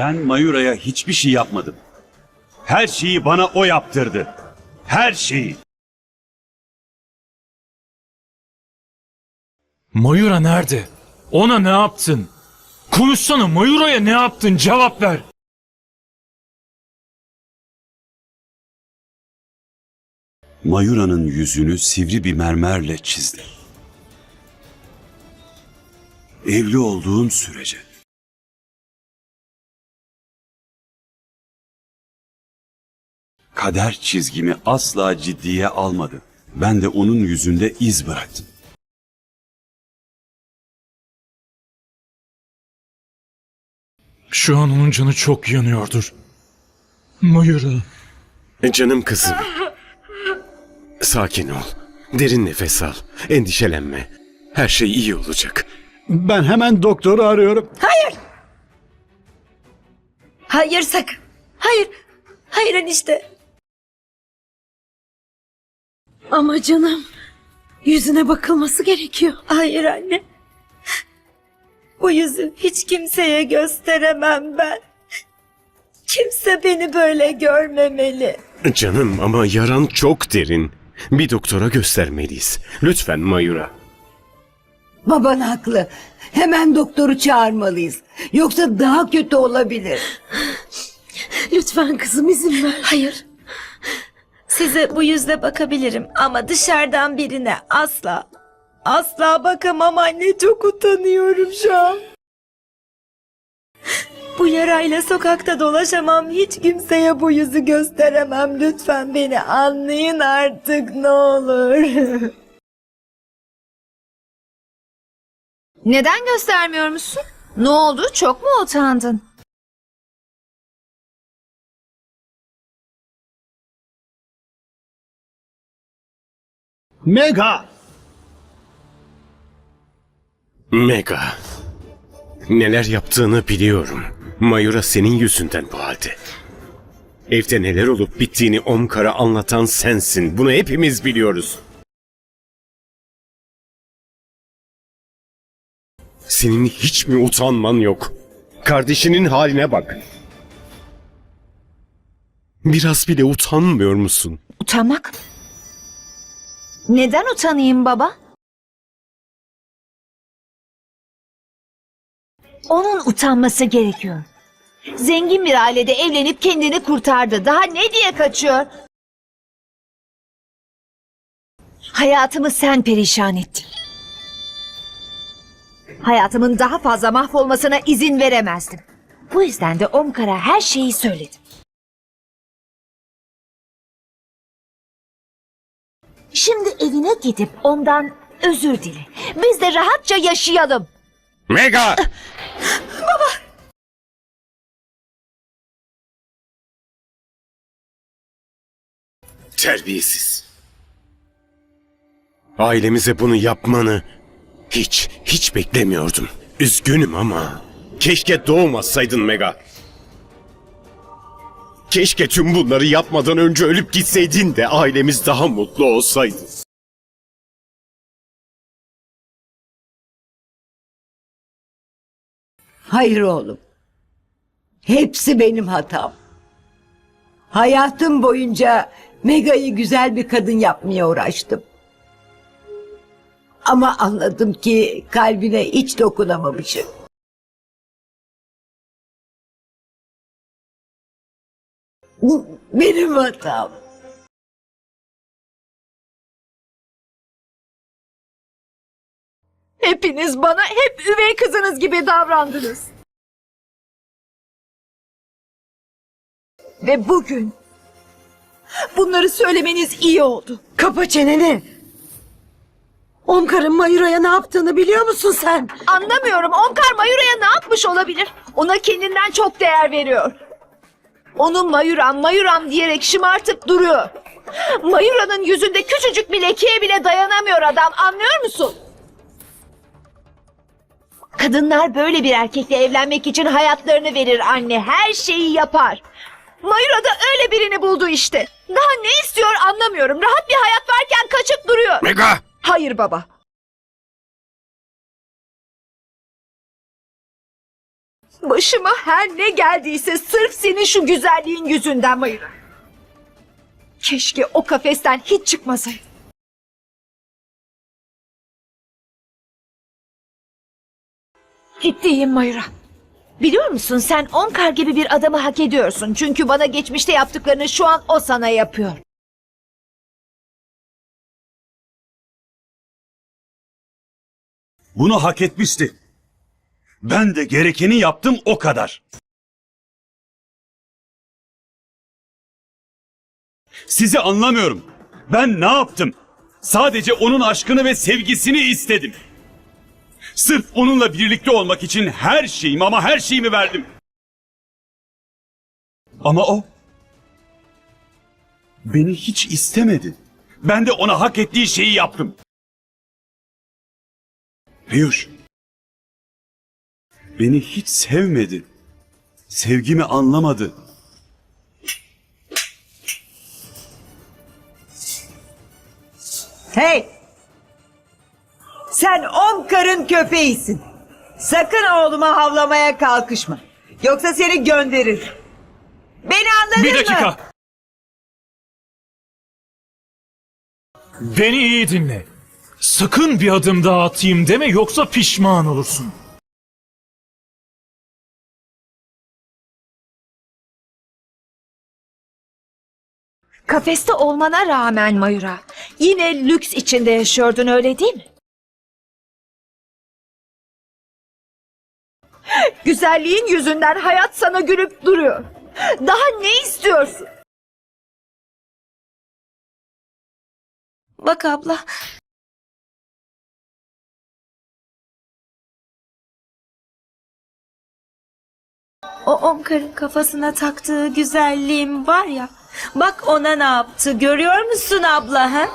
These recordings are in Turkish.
Ben Mayura'ya hiçbir şey yapmadım. Her şeyi bana o yaptırdı. Her şeyi. Mayura nerede? Ona ne yaptın? Konuşsana Mayura'ya ne yaptın? Cevap ver. Mayura'nın yüzünü sivri bir mermerle çizdi. Evli olduğum sürece. Kader çizgimi asla ciddiye almadı. Ben de onun yüzünde iz bıraktım. Şu an onun canı çok yanıyordur. Mayura. E, Canım kızım. Sakin ol. Derin nefes al. Endişelenme. Her şey iyi olacak. Ben hemen doktoru arıyorum. Hayır sakın. Hayır. Hayır enişte. Ama canım yüzüne bakılması gerekiyor. Hayır anne. Bu yüzü hiç kimseye gösteremem ben. Kimse beni böyle görmemeli. Canım ama yaran çok derin. Bir doktora göstermeliyiz. Lütfen Mayura. Baban haklı. Hemen doktoru çağırmalıyız. Yoksa daha kötü olabilir. Lütfen kızım izin ver. Hayır. Size bu yüzle bakabilirim ama dışarıdan birine asla, asla bakamam anne çok utanıyorum şu an. Bu yarayla sokakta dolaşamam hiç kimseye bu yüzü gösteremem lütfen beni anlayın artık ne olur. Neden göstermiyor musun? Ne oldu? Çok mu utandın? Mega! Mega. Neler yaptığını biliyorum. Mayura senin yüzünden bu halde. Evde neler olup bittiğini Omkar'a anlatan sensin. Bunu hepimiz biliyoruz. Senin hiç mi utanman yok? Kardeşinin haline bak. Biraz bile utanmıyor musun? Utanmak? Neden utanayım baba? Onun utanması gerekiyor. Zengin bir ailede evlenip kendini kurtardı. Daha ne diye kaçıyor? Hayatımı sen perişan ettin. Hayatımın daha fazla mahvolmasına izin veremezdim. Bu yüzden de Omkar'a her şeyi söyledim. Şimdi evine gidip ondan özür dile. Biz de rahatça yaşayalım. Mega! Terbiyesiz. Ailemize bunu yapmanı hiç, hiç beklemiyordum. Üzgünüm ama keşke doğmasaydın Mega. Keşke tüm bunları yapmadan önce ölüp gitseydin de ailemiz daha mutlu olsaydı. Hayır oğlum. Hepsi benim hatam. Hayatım boyunca Mega'yı güzel bir kadın yapmaya uğraştım. Ama anladım ki kalbine hiç dokunamamışım. Bu benim hatam. Hepiniz bana hep üvey kızınız gibi davrandınız. Ve bugün bunları söylemeniz iyi oldu. Kapa çeneni. Omkar'ın Mayura'ya ne yaptığını biliyor musun sen? Anlamıyorum. Omkar Mayura'ya ne yapmış olabilir? Ona kendinden çok değer veriyor. Onu Mayuram, Mayuram diyerek şımartıp duruyor. Mayura'nın yüzünde küçücük bir lekeye bile dayanamıyor adam. Anlıyor musun? Kadınlar böyle bir erkekle evlenmek için hayatlarını verir anne. Her şeyi yapar. Mayura da öyle birini buldu işte. Daha ne istiyor anlamıyorum. Rahat bir hayat varken kaçıp duruyor. Mega! Hayır baba. Başıma her ne geldiyse sırf senin şu güzelliğin yüzünden Mayura. Keşke o kafesten hiç çıkmasaydım. Ciddiyim Mayura. Biliyor musun sen Onkar gibi bir adamı hak ediyorsun. Çünkü bana geçmişte yaptıklarını şu an o sana yapıyor. Bunu hak etmişti. Ben de gerekeni yaptım o kadar. Sizi anlamıyorum. Ben ne yaptım? Sadece onun aşkını ve sevgisini istedim. Sırf onunla birlikte olmak için her şeyimi ama her şeyimi verdim. Ama o beni hiç istemedi. Ben de ona hak ettiği şeyi yaptım. Piyuş. Beni hiç sevmedi. Sevgimi anlamadı. Hey! Sen Omkar'ın köpeğisin. Sakın oğluma havlamaya kalkışma. Yoksa seni gönderir. Beni anladın Bir mı? dakika. Beni iyi dinle. Sakın bir adım daha atayım deme yoksa pişman olursun. Kafeste olmana rağmen Mayura, yine lüks içinde yaşıyordun öyle değil mi? Güzelliğin yüzünden hayat sana gülüp duruyor. Daha ne istiyorsun? Bak abla. O Omkar'ın kafasına taktığı güzelliğim var ya. Bak ona ne yaptı görüyor musun abla ha?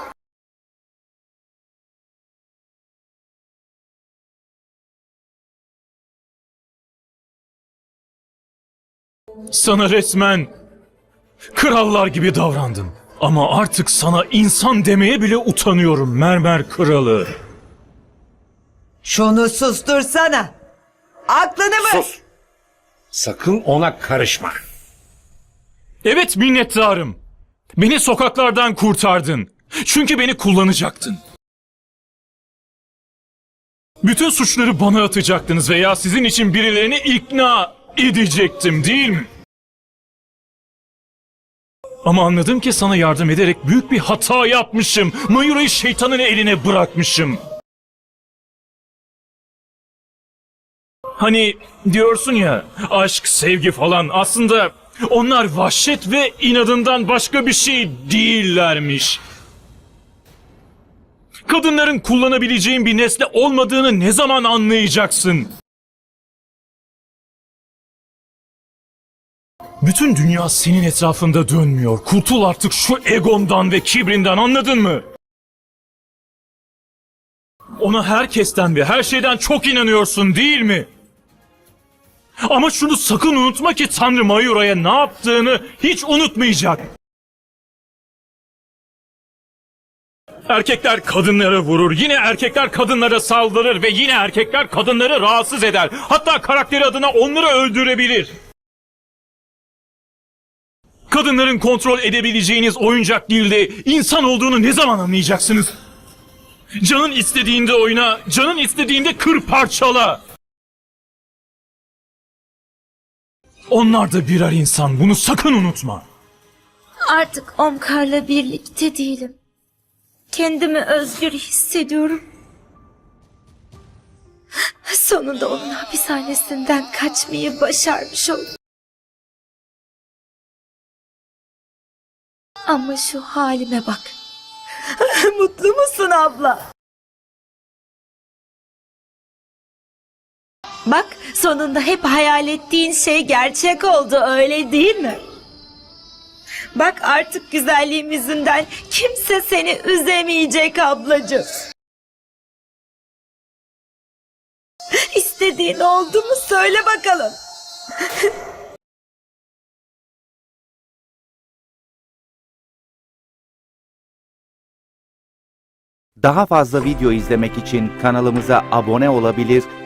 Sana resmen krallar gibi davrandım. Ama artık sana insan demeye bile utanıyorum mermer kralı. Şunu sustursana. Aklını mı? Sus. Sakın ona karışma. Evet minnettarım. Beni sokaklardan kurtardın. Çünkü beni kullanacaktın. Bütün suçları bana atacaktınız veya sizin için birilerini ikna edecektim değil mi? Ama anladım ki sana yardım ederek büyük bir hata yapmışım. Mayura'yı şeytanın eline bırakmışım. Hani diyorsun ya aşk, sevgi falan aslında onlar vahşet ve inadından başka bir şey değillermiş. Kadınların kullanabileceğin bir nesne olmadığını ne zaman anlayacaksın? Bütün dünya senin etrafında dönmüyor. Kurtul artık şu egondan ve kibrinden anladın mı? Ona herkesten ve her şeyden çok inanıyorsun değil mi? Ama şunu sakın unutma ki Tanrı Mayura'ya ne yaptığını hiç unutmayacak. Erkekler kadınları vurur, yine erkekler kadınlara saldırır ve yine erkekler kadınları rahatsız eder. Hatta karakteri adına onları öldürebilir. Kadınların kontrol edebileceğiniz oyuncak değil de insan olduğunu ne zaman anlayacaksınız? Canın istediğinde oyna, canın istediğinde kır parçala. Onlar da birer insan, bunu sakın unutma. Artık Omkar'la birlikte değilim. Kendimi özgür hissediyorum. Sonunda onun hapishanesinden kaçmayı başarmış oldum. Ama şu halime bak. Mutlu musun abla? Bak sonunda hep hayal ettiğin şey gerçek oldu öyle değil mi? Bak artık güzelliğim yüzünden kimse seni üzemeyecek ablacığım. İstediğin oldu mu söyle bakalım. Daha fazla video izlemek için kanalımıza abone olabilir,